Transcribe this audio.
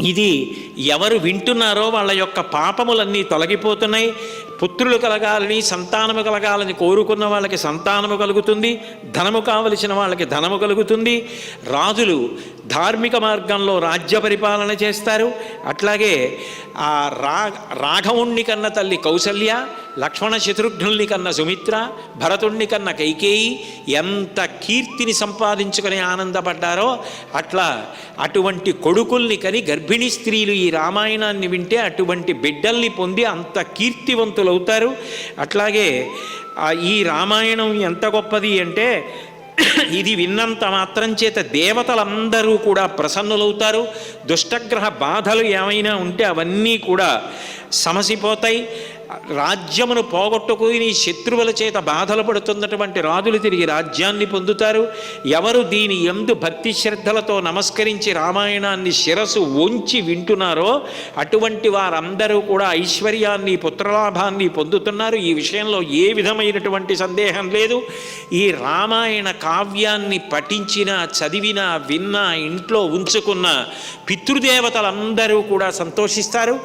ఇది ఎవరు వింటున్నారో వాళ్ళ యొక్క పాపములన్నీ తొలగిపోతున్నాయి. పుత్రులు కలగాలని సంతానము కలగాలని కోరుకున్న వాళ్ళకి సంతానము కలుగుతుంది ధనము కావలసిన వాళ్ళకి ధనము కలుగుతుంది. రాజులు ధార్మిక మార్గంలో రాజ్య పరిపాలన చేస్తారు. అట్లాగే ఆ రా రాఘవుణ్ణి కన్న తల్లి కౌసల్య లక్ష్మణ శత్రుఘ్నుల్ని కన్న సుమిత్ర భరతుణ్ణి కన్న కైకేయి ఎంత కీర్తిని సంపాదించుకొని ఆనందపడ్డారో అట్లా అటువంటి కొడుకుల్ని కని గర్భిణీ స్త్రీలు ఈ రామాయణాన్ని వింటే అటువంటి బిడ్డల్ని పొంది అంత అవుతారు అట్లాగే ఈ రామాయణం ఎంత గొప్పది అంటే ఇది విన్నంత మాత్రం చేత దేవతలందరూ కూడా ప్రసన్నులవుతారు. దుష్టగ్రహ బాధలు ఏమైనా ఉంటే అవన్నీ కూడా సమసిపోతాయి. రాజ్యమును పోగొట్టుకుని శత్రువుల చేత బాధలు పడుతున్నటువంటి రాజులు తిరిగి రాజ్యాన్ని పొందుతారు. ఎవరు దీని ఎందు భక్తి శ్రద్ధలతో నమస్కరించి రామాయణాన్ని శిరసు ఉంచి వింటున్నారో అటువంటి వారందరూ కూడా ఐశ్వర్యాన్ని పుత్రలాభాన్ని పొందుతున్నారు. ఈ విషయంలో ఏ విధమైనటువంటి సందేహం లేదు. ఈ రామాయణ కావ్యాన్ని పఠించిన చదివిన విన్న ఇంట్లో ఉంచుకున్న పితృదేవతలందరూ కూడా సంతోషిస్తారు.